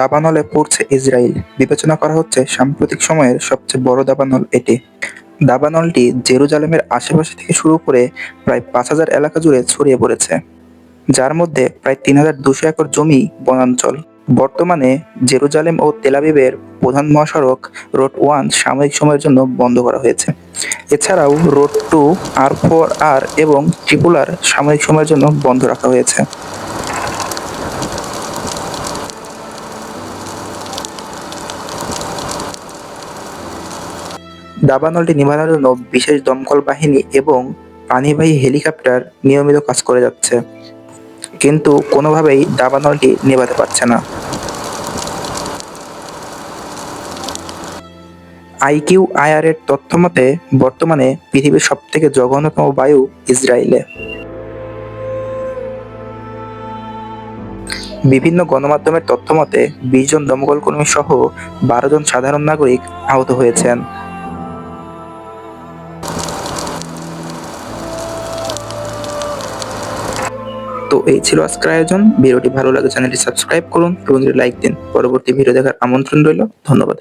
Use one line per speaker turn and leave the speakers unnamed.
দাবানলে পড়ছে ইসরায়েল বিবেচনা করা হচ্ছে সাম্প্রতিক সময়ের সবচেয়ে বড় দাবানল এটি। দাবানলটি জেরুজালেমের আশেপাশে থেকে শুরু করে প্রায় পাঁচ হাজার এলাকা জুড়ে ছড়িয়ে পড়েছে, যার মধ্যে প্রায় তিন হাজার দুশো একর জমি বনাঞ্চল। বর্তমানে জেরুজালেম ও তেলাবিবের প্রধান মহাসড়ক রোড ওয়ান সাময়িক সময়ের জন্য বন্ধ করা হয়েছে। এছাড়াও road two, R four R এবং ট্রিপুল আর সাময়িক সময়ের জন্য বন্ধ রাখা হয়েছে। দাবানলটি নিবারণের জন্য বিশেষ দমকল বাহিনী এবং পানিবাহী হেলিকপ্টার নিয়মিত কাজ করে যাচ্ছে। কিন্তু কোনোভাবেই দাবানলটি নেভাতে পারছে না। আইকিউ আইআর এর তথ্য মতে, বর্তমানে পৃথিবীর সবথেকে জঘন্যতম বায়ু ইসরায়েলে। বিভিন্ন গণমাধ্যমের তথ্য মতে, বিশ জন দমকল কর্মী সহ বারো জন সাধারণ নাগরিক আহত হয়েছেন। তো এই ছিল আজকের আয়োজন। ভিডিওটি ভালো লাগে চ্যানেলটি সাবস্ক্রাইব করুন এবং লাইক দিন। পরবর্তী ভিডিও দেখার আমন্ত্রণ রইল। ধন্যবাদ।